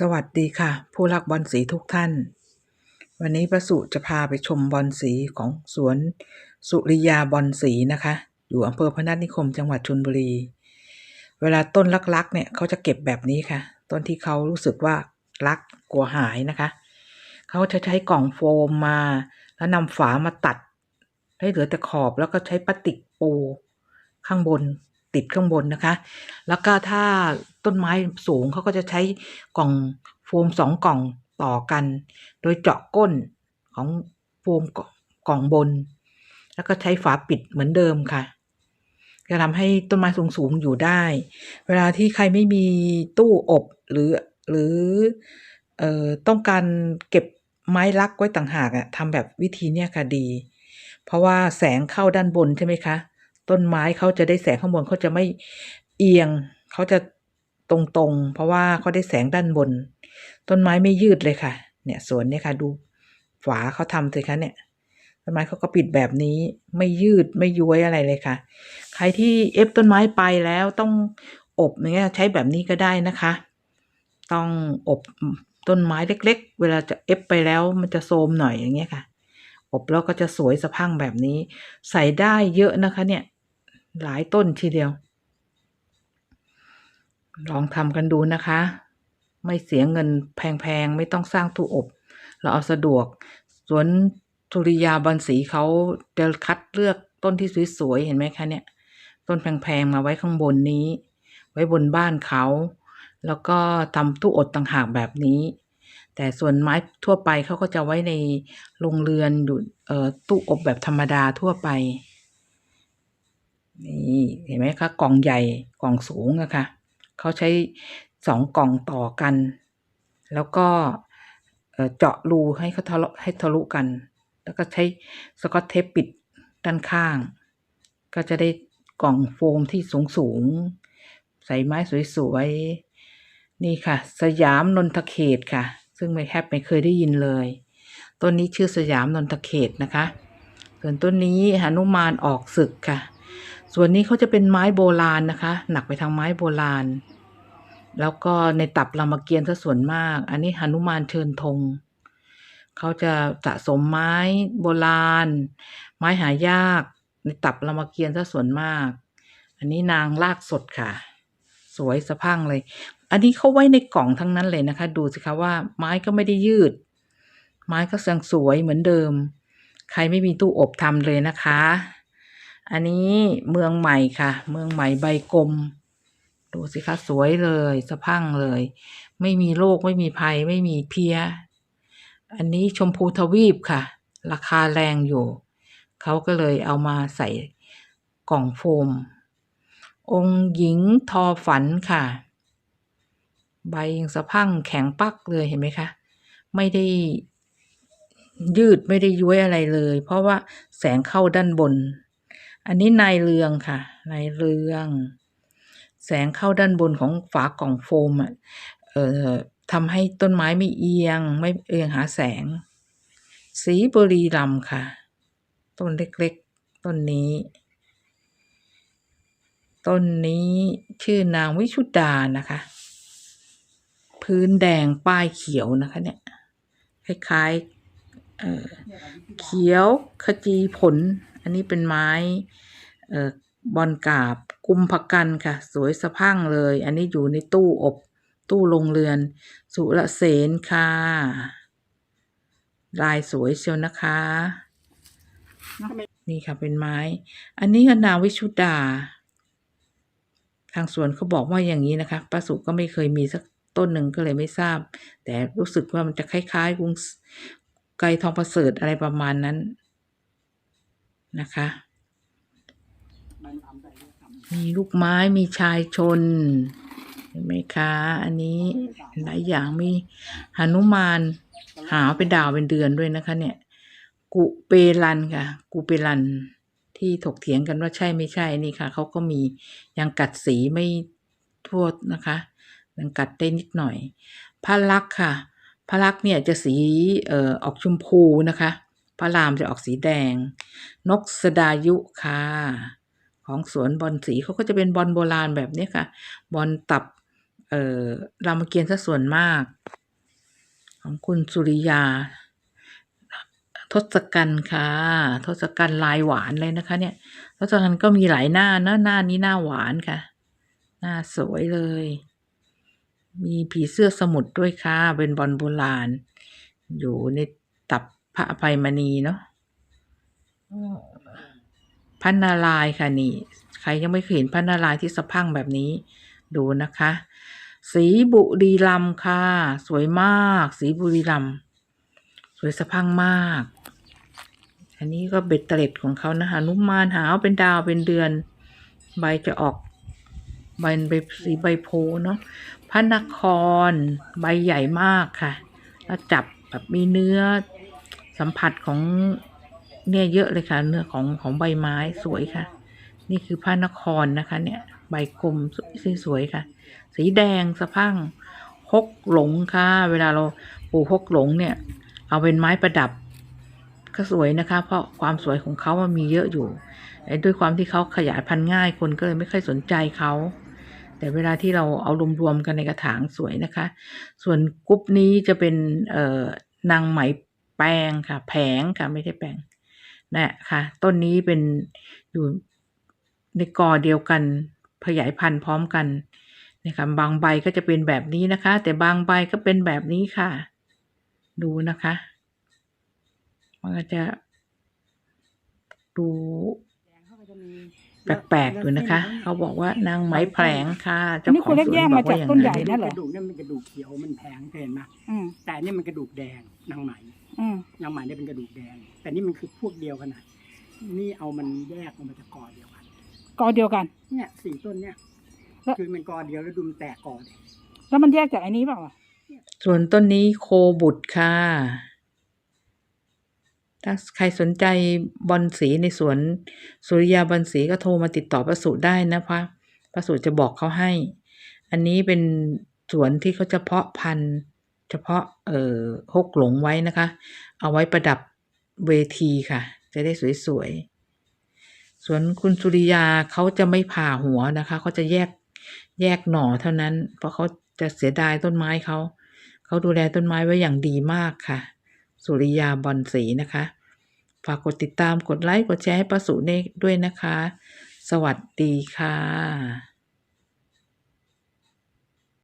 สวัสดีค่ะ ผู้รักบอลสีทุกท่าน วันนี้ประสุจะพาไปชมบอลสีของสวนสุริยาบอลสีนะคะ อยู่อำเภอพนัสนิคมจังหวัดชลบุรี เวลาต้นลักๆเนี่ยเขาจะเก็บแบบนี้ค่ะ ต้นที่เขารู้สึกว่ารักกลัวหายนะคะ เขาจะใช้กล่องโฟมมา แล้วนำฝามาตัด ให้เหลือแต่ขอบแล้วก็ใช้พลาสติกปูข้างบน ติดข้างบนนะคะ แล้วก็ถ้าต้นไม้สูงเขาก็จะใช้กล่องโฟมสองกล่องต่อกัน โดยเจาะก้นของโฟมกล่องบน แล้วก็ใช้ฝาปิดเหมือนเดิมค่ะจะทำให้ต้นไม้สูงๆอยู่ได้ เวลาที่ใครไม่มีตู้อบหรือหรือเอ่อต้องการเก็บไม้ลักไว้ต่างหากอะทำแบบวิธีเนี้ยค่ะดี เพราะว่าแสงเข้าด้านบนใช่ไหมคะ ต้นไม้เขาจะได้แสงข้างบนเขาจะไม่เอียงเขาจะตรงๆ เพราะว่าเขาได้แสงด้านบน ต้นไม้ไม่ยืดเลยค่ะ เนี่ยสวนเนี่ยค่ะ ดูฝาเขาทำสิคะเนี่ยต้นไม้เขาก็ปิดแบบนี้ไม่ยืดไม่ย้วยอะไรเลยค่ะ ใครที่เอฟต้นไม้ไปแล้วต้องอบอย่างเงี้ยใช้แบบนี้ก็ได้นะคะ ต้องอบต้นไม้เล็ก ๆ เวลาจะเอฟไปแล้วมันจะโทมหน่อยอย่างเงี้ยค่ะ อบแล้วก็จะสวยสะพังแบบนี้ ใส่ได้เยอะนะคะเนี่ย หลายต้นทีเดียว ลองทำกันดูนะคะ ไม่เสียเงินแพงๆ ไม่ต้องสร้างตู้อบ เราเอาสะดวก สวนทุริยาบอนสีเขาจะคัดเลือกต้นที่สวยๆ เห็นไหมคะเนี่ย ต้นแพงๆ มาไว้ข้างบนนี้ ไว้บนบ้านเขา แล้วก็ทำตู้อบต่างหากแบบนี้ แต่ส่วนไม้ทั่วไปเขาก็จะไว้ในโรงเรือนอยู่เอ่อตู้อบแบบธรรมดาทั่วไป นี่เห็นไหมคะกล่องใหญ่กล่องสูงอะคะ่ะเขาใช้สองกล่องต่อกัน แล้วก็เจาะรูให้เขาทะลุให้ทะลุกัน แล้วก็ใช้สกอตเทปปิดด้านข้าง ก็จะได้กล่องโฟมที่สูงสูงใส่ไม้สวยๆนี่ค่ะ สยามนนทเขตค่ะ ซึ่งไม่แทบไม่เคยได้ยินเลย ต้นนี้ชื่อสยามนนทเขตนะคะ ส่วนต้นนี้หนุมานออกศึกค่ะ ส่วนนี้เขาจะเป็นไม้โบราณนะคะ หนักไปทางไม้โบราณ แล้วก็ในตับรามเกียรติ์ส่วนมาก อันนี้หนุมานเชิญธงเขาจะสะสมไม้โบราณ ไม้หายาก ในตับรามเกียรติ์ส่วนมาก อันนี้นางลากสดค่ะ สวยสะพังเลย อันนี้เขาไว้ในกล่องทั้งนั้นเลยนะคะ ดูสิคะว่าไม้ก็ไม่ได้ยืด ไม้ก็ยังสวยเหมือนเดิม ใครไม่มีตู้อบทำเลยนะคะ อันนี้เมืองใหม่ค่ะ เมืองใหม่ใบกลม ดูสิคะสวยเลยสะพังเลย ไม่มีโรคไม่มีภัยไม่มีเพี้ย อันนี้ชมพูทวีปค่ะ ราคาแรงอยู่ เขาก็เลยเอามาใส่กล่องโฟม องค์หญิงทอฝันค่ะ ใบยังสะพังแข็งปักเลยเห็นไหมคะ ไม่ได้ยืดไม่ได้ย้วยอะไรเลย เพราะว่าแสงเข้าด้านบน อันนี้นายเรืองค่ะ นายเรือง แสงเข้าด้านบนของฝากล่องโฟมอะเอ่อทำให้ต้นไม้ไม่เอียง ไม่เอียงหาแสง สีบุรีรัมค่ะ ต้นเล็กๆ ต้นนี้ ต้นนี้ชื่อนางวิชุดานะคะ พื้นแดงป้ายเขียวนะคะเนี่ย คล้ายๆเอ่อเขียวขจีผล อันนี้เป็นไม้เอ่อบอนกาบกุมผักกันค่ะ สวยสะพังเลย อันนี้อยู่ในตู้อบตู้ลงเรือน สุรเสนค่ะ ลายสวยเชียวนะคะ นี่ค่ะเป็นไม้ อันนี้ก็นางวิชุดา ทางสวนเขาบอกว่าอย่างนี้นะคะป้าสุก็ไม่เคยมีสักต้นหนึ่งก็เลยไม่ทราบ แต่รู้สึกว่ามันจะคล้ายๆกุ้งไก่ทองประเสริฐอะไรประมาณนั้น นะคะ มีลูกไม้มีชายชน เห็นไหมคะ อันนี้หลายอย่างมีหนุมานหาเป็นดาวเป็นเดือนด้วยนะคะ เนี่ย กุเปรันค่ะ กุเปรันที่ถกเถียงกันว่าใช่ไม่ใช่นี่ค่ะเขาก็มียังกัดสีไม่ทั่วนะคะยังกัดได้นิดหน่อยพระลักษ์ค่ะพระลักษ์เนี่ยจะสีเอ่อออกชมพูนะคะ พระรามจะออกสีแดง นกสดายุค่ะ ของสวนบอลสีเขาก็จะเป็นบอลโบราณแบบนี้ค่ะ บอลตับ เอ่อรามเกียรติ์ซะส่วนมาก ของคุณสุริยา ทศกัณฐ์ค่ะ ทศกัณฐ์ลายหวานเลยนะคะ เนี่ย ทศกัณฐ์ก็มีหลายหน้านะหน้านี้หน้าหวานค่ะ หน้าสวยเลย มีผีเสื้อสมุทรด้วยค่ะ เป็นบอลโบราณ อยู่ในตับ พระอภัยมณีเนาะพันนารายณ์ค่ะนี่ ใครยังไม่เคยเห็นพันนารายณ์ที่สะพรั่งแบบนี้ ดูนะคะ สีบุรีรัมย์ค่ะ สวยมาก สีบุรีรัมย์สวยสะพรั่งมาก อันนี้ก็เบ็ดเตล็ดของเขานะคะนุมมานหาวเป็นดาวเป็นเดือน ใบจะออกใบใบสีใบโพธิ์เนาะพระนคร ใบใหญ่มากค่ะ แล้วจับแบบมีเนื้อ สัมผัสของเนี่ยเยอะเลยค่ะ เนื้อของของใบไม้สวยค่ะ นี่คือพระนครนะคะ เนี่ย ใบกลมสวยๆค่ะ สีแดงสะพั่งฮกหลงค่ะ เวลาเราปลูกฮกหลงเนี่ย เอาเป็นไม้ประดับก็สวยนะคะ เพราะความสวยของเขามันมีเยอะอยู่ด้วยความที่เขาขยายพันธุ์ง่ายคนก็เลยไม่ค่อยสนใจเขาแต่เวลาที่เราเอารวมๆกันในกระถางสวยนะคะ ส่วนกรุ๊ปนี้จะเป็นเอ่อนางไหม แปลงค่ะ แผงค่ะไม่ใช่แปลงนะค่ะต้นนี้เป็นอยู่ในกอเดียวกันขยายพันธุ์พร้อมกันนะคะบางใบก็จะเป็นแบบนี้นะคะ แต่บางใบก็เป็นแบบนี้ค่ะ ดูนะคะ มันก็จะดูแดงเขาก็จะมีแปลกๆอยู่นะคะ เขาบอกว่านางไหมแผลงค่ะอันเจ้านี้ขคุองณเล็กสวแยนกบอมากว่าจากอย่างต้นนั้นใหญ่นั่นเหรกอระดูกเนี่ยมันกระดูกเขียวมันแพงเห็นไหมอืมแต่อันนี่มันกระดูกแดงนางไหม อืมนางไหมเนี่ยเป็นกระดูกแดง แต่นี่มันคือพวกเดียวกันนะนี่เอามันแยกออกมาจากกอเดียวกัน กอเดียวกัน เนี่ยสี่ต้นเนี่ย แล้ว คือมันกอเดียวแล้วดูมันแตกกอเดียวแล้วมันแยกจากไอ้นี้เปล่าอะส่วนต้นนี้โคบุตรค่ะ ถ้าใครสนใจบอลสีในสวนสุริยาบอลสีก็โทรมาติดต่อประสูตรได้นะคะประสูตรจะบอกเขาให้ อันนี้เป็นสวนที่เขาจะเพาะพันธุ์ เฉพาะเอ่อฮกหลงไว้นะคะ เอาไว้ประดับเวทีค่ะ จะได้สวยๆ ส่วนคุณสุริยาเขาจะไม่ผ่าหัวนะคะเขาจะแยกแยกหน่อเท่านั้น เพราะเขาจะเสียดายต้นไม้เขาเขาดูแลต้นไม้ไว้อย่างดีมากค่ะ สุริยาบอนสีนะคะ ฝากกดติดตามกดไลค์กดแชร์ให้ประสูเนด้วยนะคะ สวัสดีค่ะ